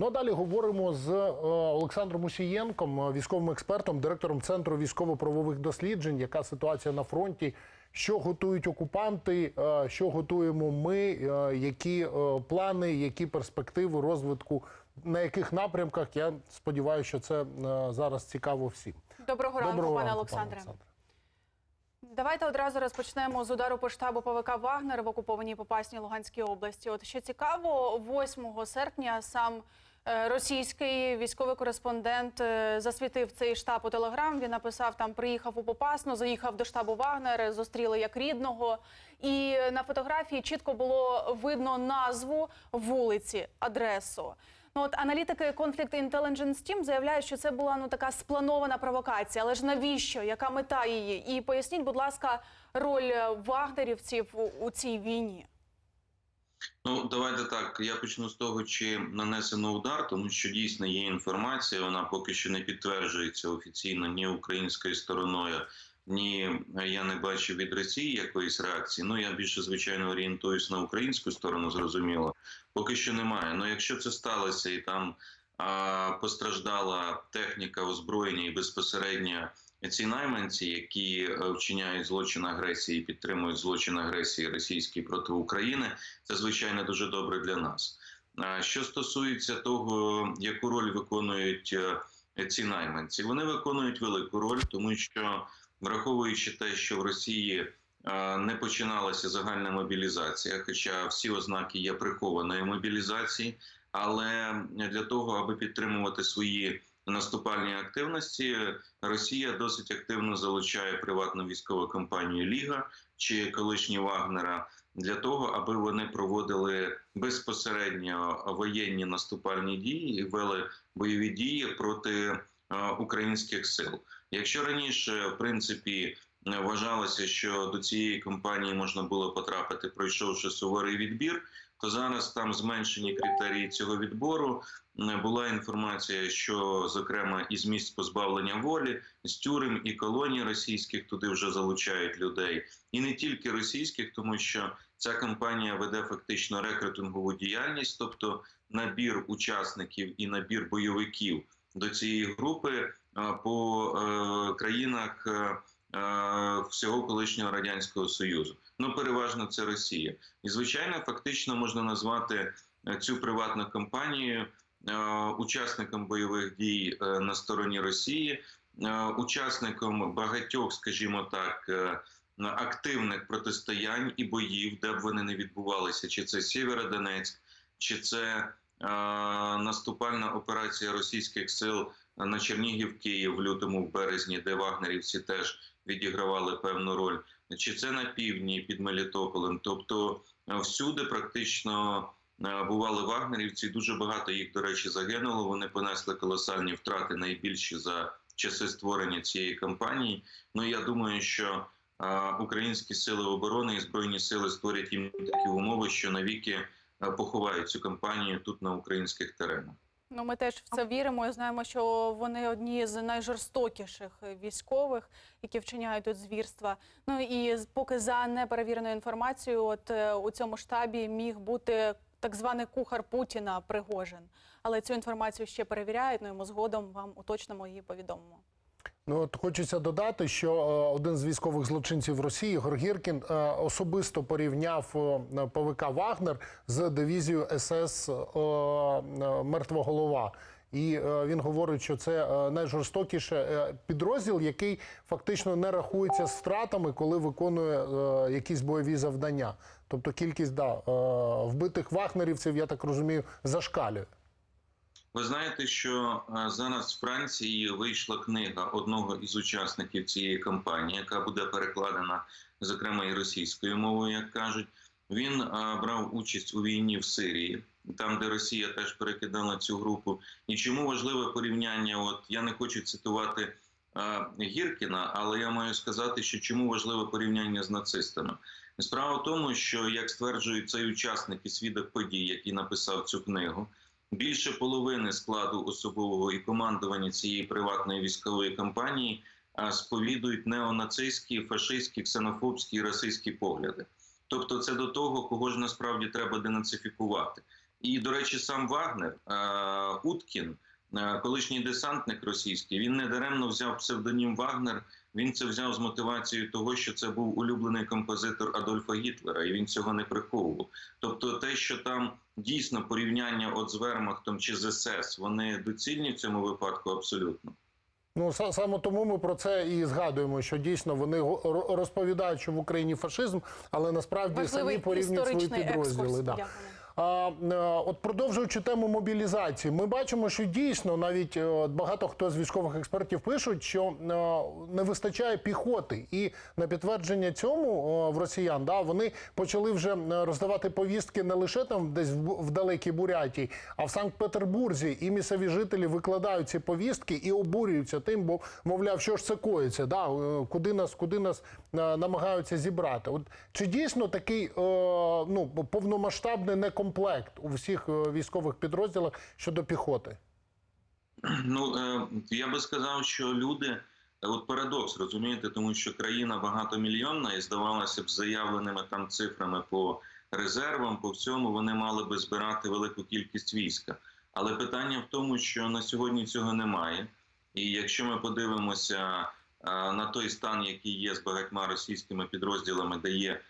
Ну а далі говоримо з е, Олександром Усієнком, е, військовим експертом, директором центру військово-правових досліджень. Яка ситуація на фронті? Що готують окупанти? е, Що готуємо ми? Які плани, які перспективи розвитку? На яких напрямках я сподіваюся, що це зараз цікаво всім. Доброго ранку, пане Олександре. Давайте одразу розпочнемо з удару по штабу ПВК Вагнер в окупованій Попасній Луганській області. От що цікаво, 8 серпня сам російський військовий кореспондент е, засвітив цей штаб у Телеграм. Він написав там: приїхав у Попасну, заїхав до штабу Вагнер, зустріли як рідного. І на фотографії чітко було видно назву вулиці, адресу. Ну от аналітики Conflict Intelligence Team заявляють, що це була ну така спланована провокація. Але ж навіщо? Яка мета її? І поясніть, будь ласка, роль е, вагнерівців у, у цій війні. Ну, давайте так. Я почну з того, чи нанесено удар, тому що дійсно є інформація. Вона поки що не підтверджується офіційно ні українською стороною, ні я не бачу від Росії якоїсь реакції. Ну я більше звичайно орієнтуюсь на українську сторону, зрозуміло. Поки що немає. Ну якщо це сталося і там постраждала техніка озброєння і безпосередньо ці найманці, які е, вчиняють злочин агресії і підтримують злочин агресії російської проти України, це звичайно дуже добре для нас. Що стосується того, яку роль виконують е, ці найманці, вони виконують велику роль, тому що враховуючи те, що в Росії е, не починалася загальна мобілізація, хоча всі ознаки є прихованої мобілізації, але для того, аби підтримувати свої наступальні активності, Росія досить активно залучає приватну військову компанію Ліга чи колишні Вагнера для того, аби вони проводили безпосередньо воєнні наступальні дії і вели бойові дії проти е, українських сил. Якщо раніше, в принципі, вважалося, що до цієї компанії можна було потрапити, пройшовши суворий відбір, то зараз там зменшені критерії цього відбору. Була інформація, що зокрема із місць позбавлення волі, з тюрем і колоній російських туди вже залучають людей, і не тільки російських, тому що ця компанія веде фактично рекрутингову діяльність, тобто набір учасників і набір бойовиків до цієї групи по е, країнах. Е, всього колишнього радянського союзу, ну переважно це Росія, і звичайно, фактично можна назвати цю приватну компанію учасником бойових дій на стороні Росії, учасником багатьох, скажімо так, активних протистоянь і боїв, де б вони не відбувалися, чи це Сєвєродонецьк, чи це наступальна операція російських сил на Чернігів, Київ в лютому, в березні, де вагнерівці теж відігравали певну роль, чи це на півдні під Мелітополем. Тобто всюди практично бували вагнерівці. Дуже багато їх, до речі, загинуло. Вони понесли колосальні втрати, найбільші за часи створення цієї кампанії. Ну я думаю, що українські сили оборони і збройні сили створять їм такі умови, що навіки поховають цю кампанію тут на українських теренах. Ну, ми теж в це віримо і знаємо, що вони одні з найжорстокіших військових, які вчиняють тут звірства. Ну і поки за неперевіреною інформацією, от е, у цьому штабі міг бути так званий кухар Путіна Пригожин. Але цю інформацію ще перевіряють. Ну і ми згодом вам уточнимо її повідомимо. Ну от хочеться додати, що е, один з військових злочинців Росії Ігор Гіркін е, особисто порівняв е, ПВК Вагнер з дивізією СС е, е, голова. І він говорить, що це найжорстокіше підрозділ, який фактично не рахується з втратами, коли виконує якісь бойові завдання. Тобто кількість да, вбитих вагнерівців, я так розумію, зашкалює. Ви знаєте, що е, зараз в Франції вийшла книга одного із учасників цієї кампанії, яка буде перекладена, зокрема і російською мовою, як кажуть. Він брав участь у війні в Сирії, там де Росія теж перекидала цю групу. І чому важливе порівняння? От я не хочу цитувати а, Гіркіна, але я маю сказати, що чому важливе порівняння з нацистами. Справа в тому, що як стверджує цей учасник і свідок подій, який написав цю книгу, більше половини складу особового і командування цієї приватної військової кампанії сповідують неонацистські, фашистські, ксенофобські і расистські погляди. Тобто, це до того, кого ж насправді треба денацифікувати. І, до речі, сам Вагнер Уткін, колишній десантник російський, він не даремно взяв псевдонім Вагнер. Він це взяв з мотивацією того, що це був улюблений композитор Адольфа Гітлера, і він цього не приховував. Тобто, те, що там дійсно порівняння от з Вермахтом чи з СС, вони доцільні в цьому випадку абсолютно. Ну саме тому ми про це і згадуємо, що дійсно вони розповідають, що в Україні фашизм, але насправді Важливий самі порівнюють свої підрозділи. екскурс. Да. Е, от продовжуючи тему мобілізації, ми бачимо, що дійсно навіть е, багато хто з військових експертів пишуть, що е, не вистачає піхоти, і на підтвердження цьому в росіян да вони почали вже роздавати повістки не лише там десь в, далекій Бурятії, а в Санкт-Петербурзі. І місцеві жителі викладають ці повістки і обурюються тим, бо мовляв, що ж це коїться, да куди нас, куди нас намагаються зібрати. От чи дійсно такий ну повномасштабний некомплект у всіх е, військових підрозділах щодо піхоти? Ну е, я би сказав, що люди, от парадокс, розумієте, тому що країна багатомільйонна і здавалося б, заявленими там цифрами по резервам, по всьому вони мали би збирати велику кількість війська. Але питання в тому, що на сьогодні цього немає. І якщо ми подивимося е, на той стан, який є з багатьма російськими підрозділами, де є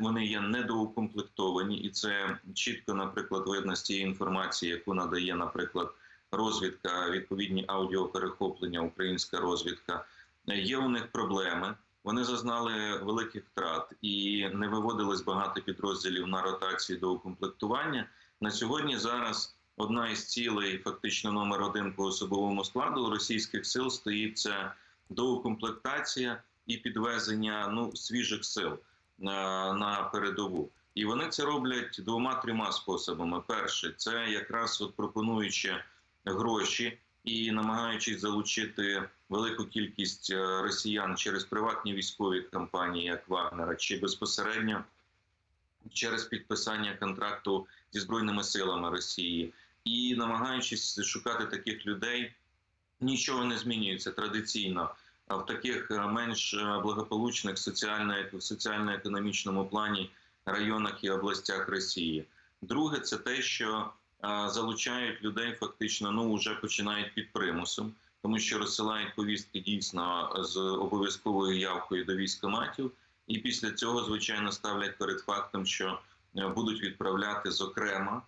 вони є недоукомплектовані, і це чітко, наприклад, видно з тієї інформації, яку надає, наприклад, розвідка, відповідні аудіоперехоплення, українська розвідка. Є у них проблеми. Вони зазнали великих втрат і не виводилось багато підрозділів на ротації до укомплектування. На сьогодні зараз одна із цілей, фактично номер один по особовому складу російських сил стоїть це доукомплектація і підвезення ну свіжих сил на, на передову. І вони це роблять двома-трьома способами. Перше, це якраз от пропонуючи гроші і намагаючись залучити велику кількість е, росіян через приватні військові компанії, як Вагнера, чи безпосередньо через підписання контракту зі збройними силами Росії, і намагаючись шукати таких людей, нічого не змінюється традиційно. В таких е, менш е, благополучних соціально-економічному плані районах і областях Росії. Друге, це те, що е, залучають людей, фактично ну вже починають під примусом, тому що розсилають повістки дійсно з обов'язковою явкою до військоматів, і після цього, звичайно, ставлять перед фактом, що будуть відправляти зокрема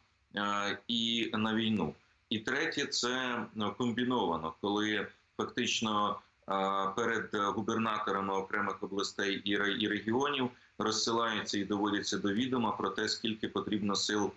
і на війну. І третє, це комбіновано, коли фактично перед губернаторами окремих областей і ре- і регіонів розсилаються і доводяться до відома про те, скільки потрібно сил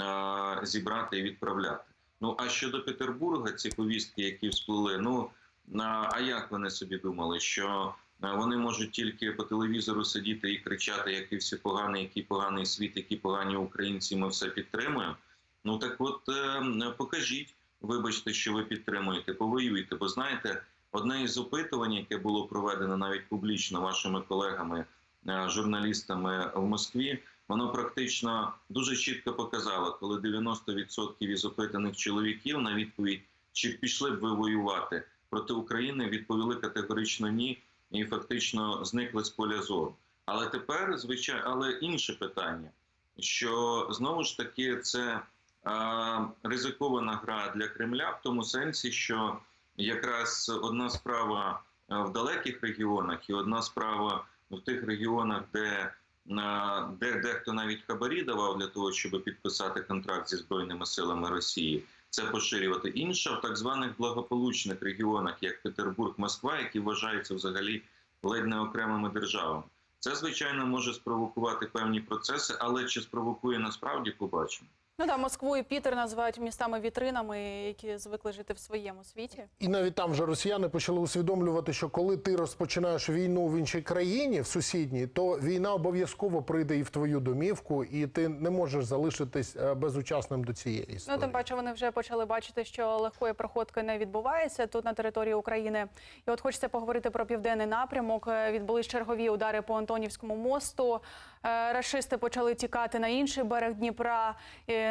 е, зібрати і відправляти. Ну а щодо Петербурга, ці повістки, які всплили, ну на а як вони собі думали, що е, вони можуть тільки по телевізору сидіти і кричати, який всі поганий, який поганий світ, які погані українці, ми все підтримуємо. Ну так от е, покажіть, вибачте, що ви підтримуєте, повоюйте. Бо знаєте, одне із опитувань, яке було проведено навіть публічно вашими колегами, е, журналістами в Москві, воно практично дуже чітко показало, коли 90% із опитаних чоловіків на відповідь, чи пішли б ви воювати проти України, відповіли категорично ні, і фактично зникли з поля зору. Але тепер, звичайно, але інше питання, що знову ж таки це а, ризикована гра для Кремля в тому сенсі, що якраз одна справа е, в далеких регіонах і одна справа в тих регіонах, де на де дехто навіть хабарі давав для того, щоб підписати контракт зі збройними силами Росії, це поширювати. Інша в так званих благополучних регіонах, як Петербург, Москва, які вважаються взагалі ледь не окремими державами. Це звичайно може спровокувати певні процеси, але чи спровокує насправді, побачимо. Ну да, Москву і Пітер називають містами вітринами, які звикли жити в своєму світі. І навіть там вже росіяни почали усвідомлювати, що коли ти розпочинаєш війну в іншій країні, в сусідній, то війна обов'язково прийде і в твою домівку, і ти не можеш залишитись е, безучасним до цієї Ну історії. тим паче вони вже почали бачити, що легкої проходки не відбувається тут на території України. І от хочеться поговорити про південний напрямок. Е, Відбулись чергові удари по Антонівському мосту. Е, Рашисти почали тікати на інший берег Дніпра.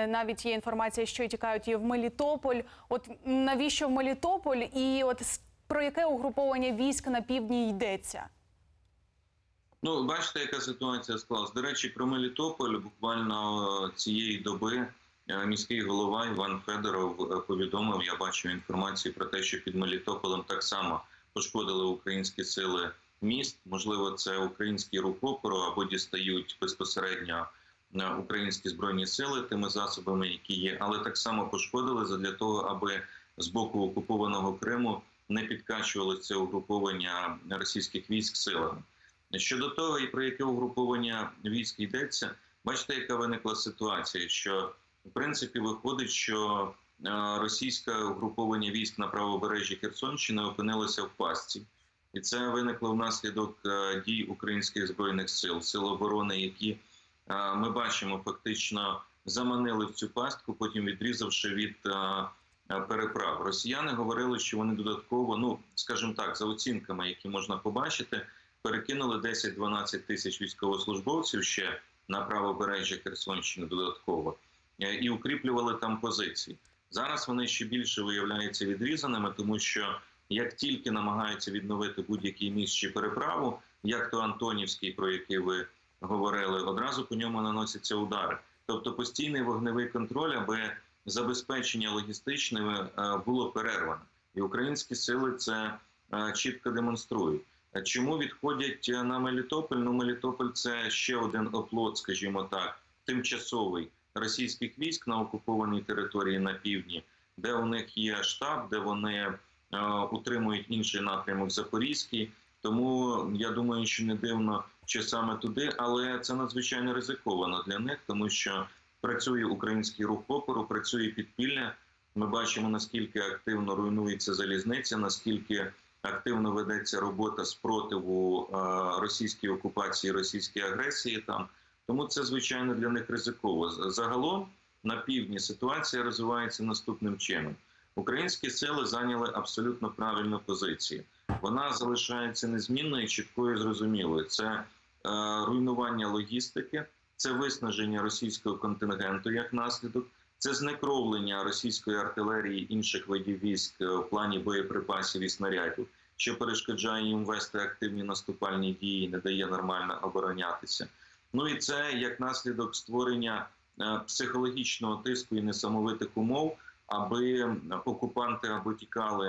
Навіть є інформація, що тікають і в Мелітополь. От навіщо в Мелітополь? І от про яке угруповання військ на півдні йдеться? Ну, бачите, яка ситуація склалась. До речі, про Мелітополь буквально е, цієї доби е, міський голова Іван Федоров повідомив. Я бачив інформацію про те, що під Мелітополем так само пошкодили українські сили міст. Можливо, це український рух опору або дістають безпосередньо е, українські збройні сили тими засобами, які є, але так само пошкодили задля того, аби з боку окупованого Криму не підкачували це угруповання російських військ силами. Щодо того, і про яке угруповання військ йдеться, бачите, яка виникла ситуація, що в принципі виходить, що е, російське угруповання військ на правобережжі Херсонщини опинилося в пастці, і це виникло внаслідок е, дій українських збройних сил, сил оборони, які е, ми бачимо, фактично заманили в цю пастку, потім відрізавши від е, переправ. Росіяни говорили, що вони додатково, ну скажімо так, за оцінками, які можна побачити, перекинули 10-12 тисяч військовослужбовців ще на правобережжя Херсонщини додатково і укріплювали там позиції. Зараз вони ще більше виявляються відрізаними, тому що як тільки намагаються відновити будь-який міст чи переправу, як то Антонівський, про який ви говорили, одразу по ньому наносяться удари. Тобто постійний вогневий контроль, аби забезпечення логістичне е, було перервано, і українські сили це е, чітко демонструють. Чому відходять на Мелітополь? Ну, Мелітополь це ще один оплот, скажімо так, тимчасовий російських військ на окупованій території на півдні, де у них є штаб, де вони утримують інший напрямок Запорізький. Тому я думаю, що не дивно, що саме туди, але це надзвичайно ризиковано для них, тому що працює український рух опору, працює підпілля. Ми бачимо наскільки активно руйнується залізниця, наскільки активно ведеться робота спротиву російській окупації, російській агресії там. Тому це звичайно для них ризиково. Загалом на півдні ситуація розвивається наступним чином: українські сили зайняли абсолютно правильну позицію. Вона залишається незмінною, чіткою, і зрозумілою. Це е, руйнування логістики, це виснаження російського контингенту як наслідок, це знекровлення російської артилерії інших видів військ е, в плані боєприпасів і снарядів, що перешкоджає їм вести активні наступальні дії, не дає нормально оборонятися. Ну і це як наслідок створення е, психологічного тиску і несамовитих умов, аби окупанти або тікали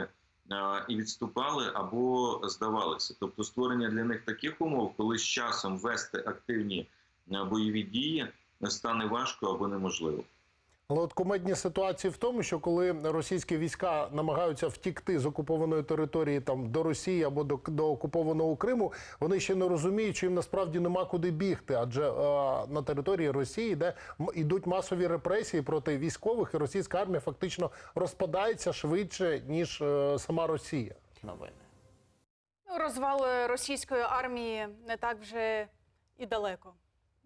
е, і відступали, або здавалися. Тобто створення для них таких умов, коли з часом вести активні е, бойові дії стане важко або неможливо. Але от кумедні ситуації в тому, що коли російські війська намагаються втікти з окупованої території там до Росії або до, до окупованого Криму, вони ще не розуміють, що їм насправді нема куди бігти, адже е, на території Росії, де м- ідуть масові репресії проти військових, і російська армія фактично розпадається швидше ніж е, сама Росія. новини. Ну, Розвал російської армії не так вже і далеко,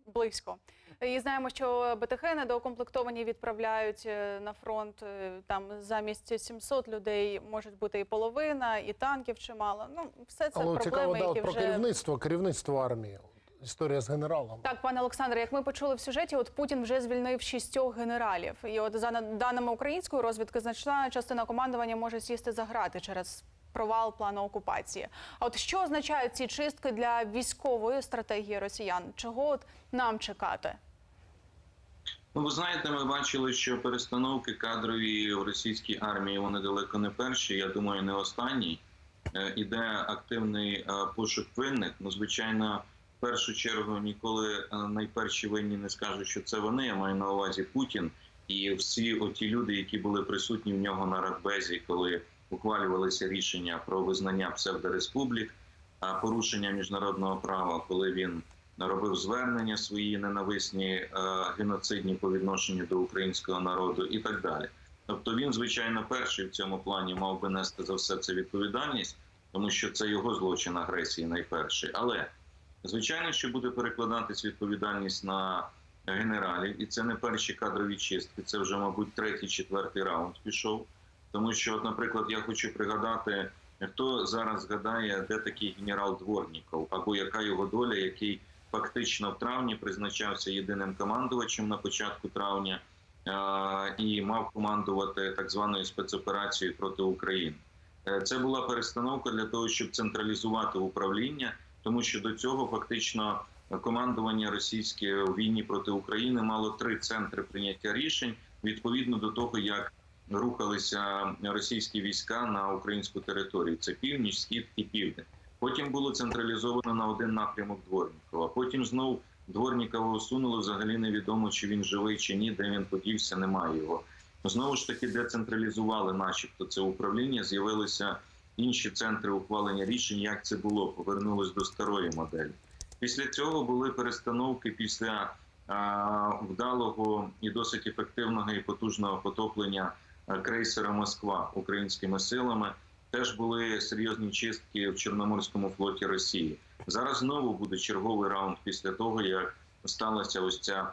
близько. І знаємо, що БТХ недоукомплектовані відправляють е, на фронт е, там замість 700 людей можуть бути і половина, і танків чимало. Ну, все це Але цікаво проблеми, да, які про вже керівництво, керівництво армії. Історія з генералом. Так, пане Олександре, як ми почули в сюжеті, от Путін вже звільнив шістьох генералів. І от за даними української розвідки, значна частина командування може сісти за грати через провал плану окупації. А от що означають ці чистки для військової стратегії росіян? Чого от нам чекати? Ну, ви знаєте, ми бачили, що перестановки кадрові в російській армії вони далеко не перші. Я думаю, не останні. Е, Іде активний е, пошук винних. Ну, звичайно, в першу чергу ніколи е, найперші винні не скажуть, що це вони. Я маю на увазі Путін і всі оті люди, які були присутні в нього на Радбезі, коли ухвалювалися рішення про визнання псевдореспублік, порушення міжнародного права, коли він робив звернення свої ненависні е, геноцидні по відношенню до українського народу і так далі. Тобто він, звичайно, перший в цьому плані мав би нести за все це відповідальність, тому що це його злочин агресії найперший. Але звичайно, що буде перекладатись відповідальність на генералів, і це не перші кадрові чистки, це вже, мабуть, третій, четвертий раунд пішов. Тому що, наприклад, я хочу пригадати, хто зараз згадає, де такий генерал Дворніков, або яка його доля, який фактично в травні призначався єдиним командувачем на початку травня і мав командувати так званою спецоперацією проти України. Е, Це була перестановка для того, щоб централізувати управління, тому що до цього фактично командування російське у війні проти України мало три центри прийняття рішень. відповідно до того, як рухалися російські війська на українську територію. Це північ, схід і південь. Потім було централізовано на один напрямок Дворнікова. Потім знов Дворнікова усунули. Взагалі невідомо, чи він живий чи ні, де він подівся, немає його. Знову ж таки, децентралізували, начебто, це управління. З'явилися інші центри ухвалення рішень. Як це було? Повернулись до старої моделі. Після цього були перестановки після а, вдалого і досить ефективного і потужного потоплення крейсера Москва українськими силами. Теж були серйозні чистки в Чорноморському флоті Росії. Зараз знову буде черговий раунд після того, як сталася ось ця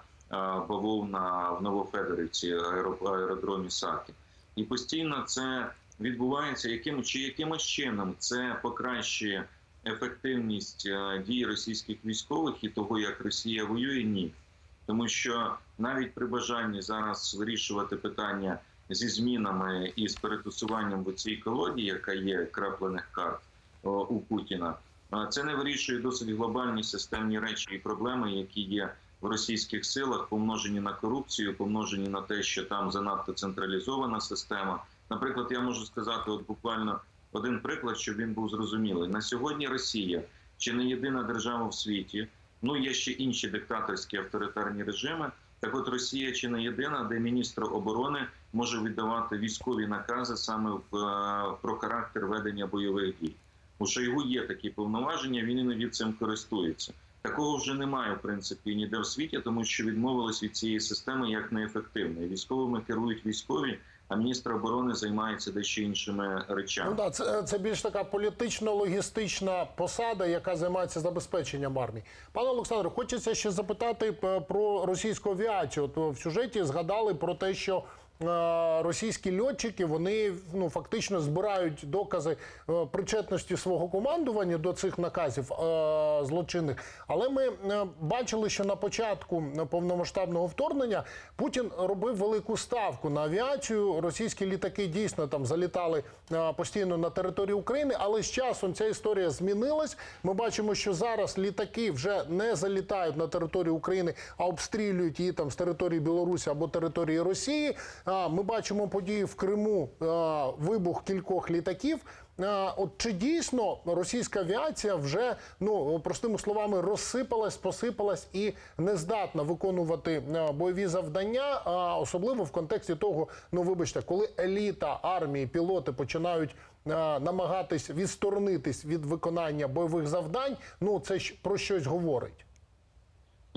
бавовна в Новофедорівці, аеродромі Саки. І постійно це відбувається яким чи якимось чином це покращує ефективність е, дій російських військових і того, як Росія воює, ні. Тому що навіть при бажанні зараз вирішувати питання зі змінами і з перетасуванням в цій колоді, яка є краплених карт у Путіна, е, це не вирішує досить глобальні системні речі і проблеми, які є в російських силах, помножені на корупцію, помножені на те, що там занадто централізована система. Наприклад, я можу сказати, от буквально один приклад, щоб він був зрозумілий. На сьогодні Росія чи не єдина держава в світі. Ну є ще інші диктаторські авторитарні режими. Так, от Росія чи не єдина, де міністр оборони може віддавати військові накази саме в е, про характер ведення бойових дій. У Шойгу є такі повноваження, він іноді цим користується. Такого вже немає в принципі ніде в світі, тому що відмовились від цієї системи як неефективної. Військовими керують військові, а міністр оборони займається дещо іншими речами. Ну да, це, це більш така політично-логістична посада, яка займається забезпеченням армії. Пане Олександре, хочеться ще запитати про російську авіацію. От е, в сюжеті згадали про те, що е, російські льотчики вони ну фактично збирають докази е, причетності свого командування до цих наказів е, злочинних. Але ми е, бачили, що на початку повномасштабного вторгнення Путін робив велику ставку на авіацію. Російські літаки дійсно там залітали е, постійно на територію України, але з часом ця історія змінилась. Ми бачимо, що зараз літаки вже не залітають на територію України, а обстрілюють її там з території Білорусі або території Росії. Ми бачимо події в Криму, вибух кількох літаків. От чи дійсно російська авіація вже ну простими словами розсипалась, посипалась і не здатна виконувати бойові завдання, особливо в контексті того, ну вибачте, коли еліта армії, пілоти починають намагатись відсторонитись від виконання бойових завдань, ну це ж про щось говорить.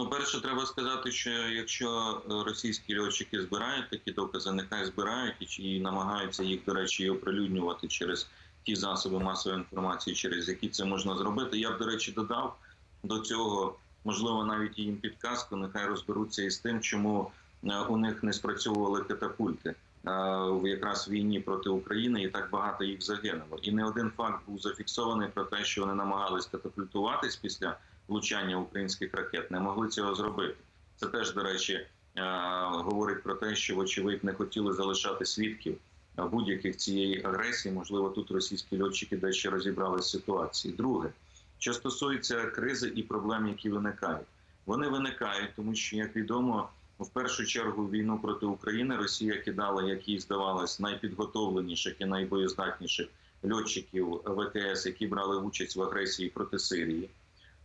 Ну, перше, треба сказати, що якщо е, російські льотчики збирають такі докази, нехай збирають і намагаються їх, до речі, оприлюднювати через ті засоби масової інформації, через які це можна зробити. Я б, до речі, додав до цього, можливо, навіть їм підказку. Нехай розберуться із тим, чому е, у них не спрацьовували катапульти е, в якраз війні проти України, і так багато їх загинуло. І не один факт був зафіксований про те, що вони намагались катапультуватись після влучання українських ракет, не могли цього зробити. Це теж, до речі, е, говорить про те, що вочевидь не хотіли залишати свідків будь-яких цієї агресії. Можливо, тут російські льотчики дещо розібрали ситуації. Друге, що стосується кризи і проблем, які виникають, вони виникають, тому що, як відомо, в першу чергу війну проти України Росія кидала, як їй здавалось, найпідготовленіших і найбоєздатніших льотчиків ВКС, які брали участь в агресії проти Сирії.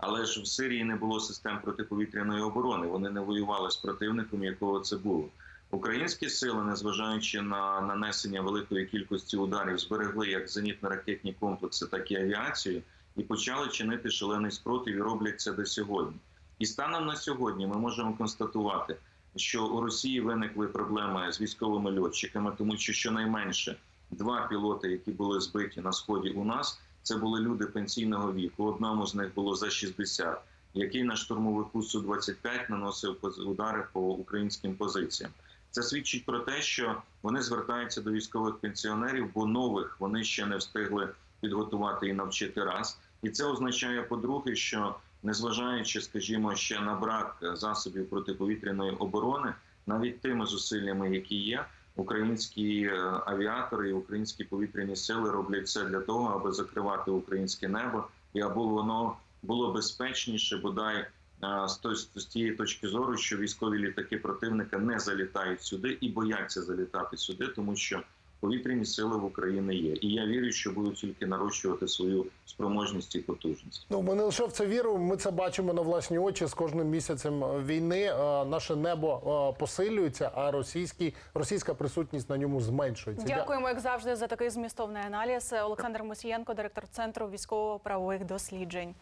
Але ж в Сирії не було систем протиповітряної оборони. Вони не воювали з противником, якого це було. Українські сили, незважаючи на нанесення великої кількості ударів, зберегли як зенітно-ракетні комплекси, так і авіацію, і почали чинити шалений спротив і роблять це до сьогодні. І станом на сьогодні ми можемо констатувати, що у Росії виникли проблеми з військовими льотчиками, тому що щонайменше два пілоти, які були збиті на сході у нас, це були люди пенсійного віку. Одному з них було за 60, який на штурмовику су 25 наносив удари по українським позиціям. Це свідчить про те, що вони звертаються до військових пенсіонерів, бо нових вони ще не встигли підготувати і навчити раз. І це означає, по-друге, що незважаючи, скажімо, ще на брак засобів протиповітряної оборони, навіть тими зусиллями, які є, українські е, авіатори і українські повітряні сили роблять все для того, аби закривати українське небо. І аби воно було безпечніше, бодай е, з тієї точки зору, що військові літаки противника не залітають сюди і бояться залітати сюди, тому що повітряні сили в Україні є. І я вірю, що будуть тільки нарощувати свою спроможність і потужність. Ну, ми не лише в це віримо, ми це бачимо на власні очі з кожним місяцем війни. е, Наше небо е, посилюється, а російський, російська присутність на ньому зменшується. Дякуємо, як завжди, за такий змістовний аналіз. Олександр Мосієнко, директор центру військово-правових досліджень.